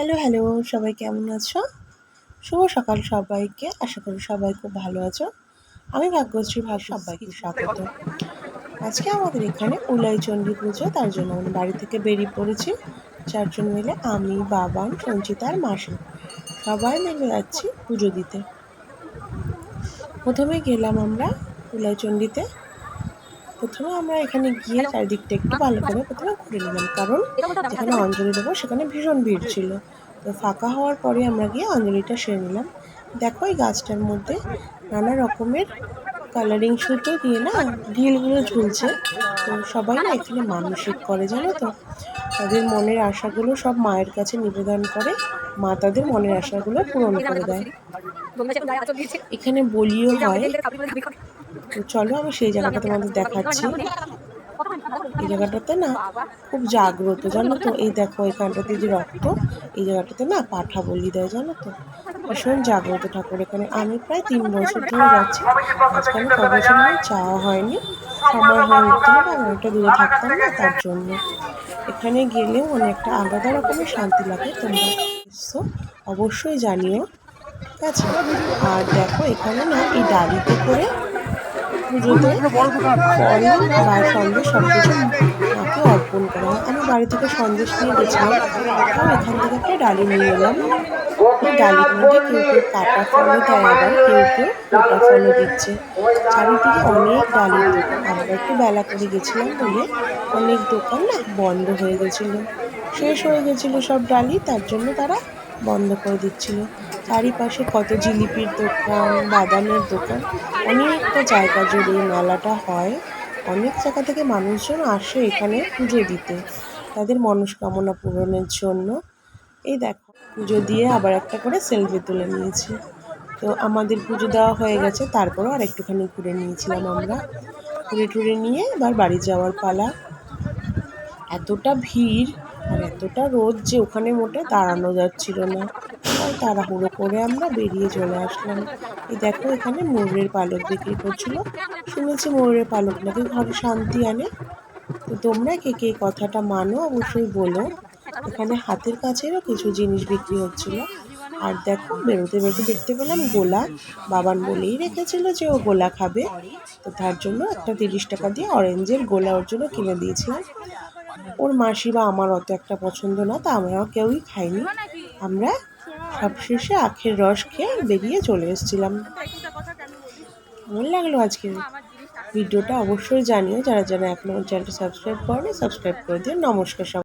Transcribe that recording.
Hello hello, সবাই কেমন আছো? শুভ সকাল সবাইকে। আশা করি সবাই খুব ভালো আছো। আমি ভাগ্যশ্রী ভাগ সবাইকে স্বাগত। আজকে আমাদের এখানে উলাইচণ্ডী পুজো, তার জন্য আমি বাড়ি থেকে বেরিয়ে পড়েছি। চারজন মিলে আমি বাবান সঞ্চিতা আর মাসি। সবাই মিলে যাচ্ছি পুজো দিতে। প্রথমে গেলাম আমরা উলাইচণ্ডীতে প্রথমে আমরা এখানে গিয়ে চারিদিকটা একটু ভালো করে প্রথমে ঘুরে নিলাম। কারণ যেখানে অঞ্জলি দেবো সেখানে ভীষণ ভিড় ছিল। তো ফাঁকা হওয়ার পরে আমরা গিয়ে অঞ্জলিটা সেরে নিলাম। দেখো এই গাছটার মধ্যে নানা রকমের কালারিং সুতো দিয়ে না ঢিলগুলো ঝুলছে। তো সবাই না এখানে মানসিক করে জানো তো? তাদের মনের আশাগুলো সব মায়ের কাছে নিবেদন করে। মা তাদের মনের আশাগুলো পূরণ করে দেয়। এখানে বলিও হয়। চলো আমি সেই জায়গাটা তোমাদের দেখাচ্ছি। এই জায়গাটাতে না খুব জাগ্রত, জানো তো? এই দেখো, এখানটাতে যে রক্ত, এই জায়গাটাতে না পাঠা বলি দেয়, জানো তো? ভীষণ জাগ্রত ঠাকুর। এখানে আমি প্রায় তিন বছর ধরে যাচ্ছি। আজকাল ক বছর ধরে চাওয়া হয়নি, সময় হয়ে উঠতে হবে একটা দূরে থাকতাম না, তার জন্য। এখানে গেলেও অনেকটা আলাদা রকমের শান্তি লাগে, তোমরা অবশ্যই জানিও। ঠিক আছে? আর দেখো, এখানে না এই ডালিতে করে পুজোতে ফল বা সন্দেশ সব কিছু মাকে অর্পণ করা হয়। আমি বাড়ি থেকে সন্দেশ নিয়ে গেছিলাম। তো এখান থেকে একটা ডালি নিয়ে এলাম। ডালির মধ্যে কেউ কেউ কাটা ফলও দেয় আবার, কেউ কেউ গোটা ফলও দিচ্ছে। চারিদিকে অনেক ডালির দোকান। আমরা একটু বেলা করে গেছিলাম বলে অনেক দোকান না বন্ধ হয়ে গেছিল। শেষ হয়ে গেছিল সব ডালি, তার জন্য তারা বন্ধ করে দিচ্ছিল। চারিপাশে কত জিলিপির দোকান, বাদামের দোকান, অনেকটা জায়গা জুড়ে মেলাটা হয়। অনেক জায়গা থেকে মানুষজন আসে এখানে পুজো দিতে। তাদের মনস্কামনা পূরণের জন্য। এই দেখো, পুজো দিয়ে আবার একটা করে সেলফি তুলে নিয়েছি। তো আমাদের পুজো দেওয়া হয়ে গেছে, তারপরও আর একটুখানি ঘুরে নিয়েছিলাম আমরা। ঘুরে টুরে নিয়ে এবার বাড়ি যাওয়ার পালা। এতটা ভিড় আর এতটা রোদ যে ওখানে মোটে দাঁড়ানো যাচ্ছিল না। তাই তাড়াহুড়ো করে আমরা বেরিয়ে চলে আসলাম। এই দেখো এখানে ময়ূরের পালক বিক্রি করছিল। শুনেছি ময়ূরের পালক নাকি ঘরে শান্তি আনে। তো তোমরা কে কে কথাটা মানো অবশ্যই বলো। এখানে হাতের কাছেরও কিছু জিনিস বিক্রি হচ্ছিল। আর দেখো বেরোতে বেরোতে দেখতে পেলাম গোলা। বাবান বলেই রেখেছিল যে ও গোলা খাবে। তো তার জন্য একটা তিরিশ টাকা দিয়ে অরেঞ্জের গোলা ওর জন্য কিনে দিয়েছিলাম। ওর মাসি বা আমার অত একটা পছন্দ না, তা আমরাও কেউই খাইনি। আমরা সবশেষে আখের রস খেয়ে বেরিয়ে চলে এসেছিলাম। কেমন লাগল আজকে ভিডিওটা অবশ্যই জানিও, যারা যারা এখনও চ্যানেলটা সাবস্ক্রাইব করেনি, সাবস্ক্রাইব করে দিন নমস্কার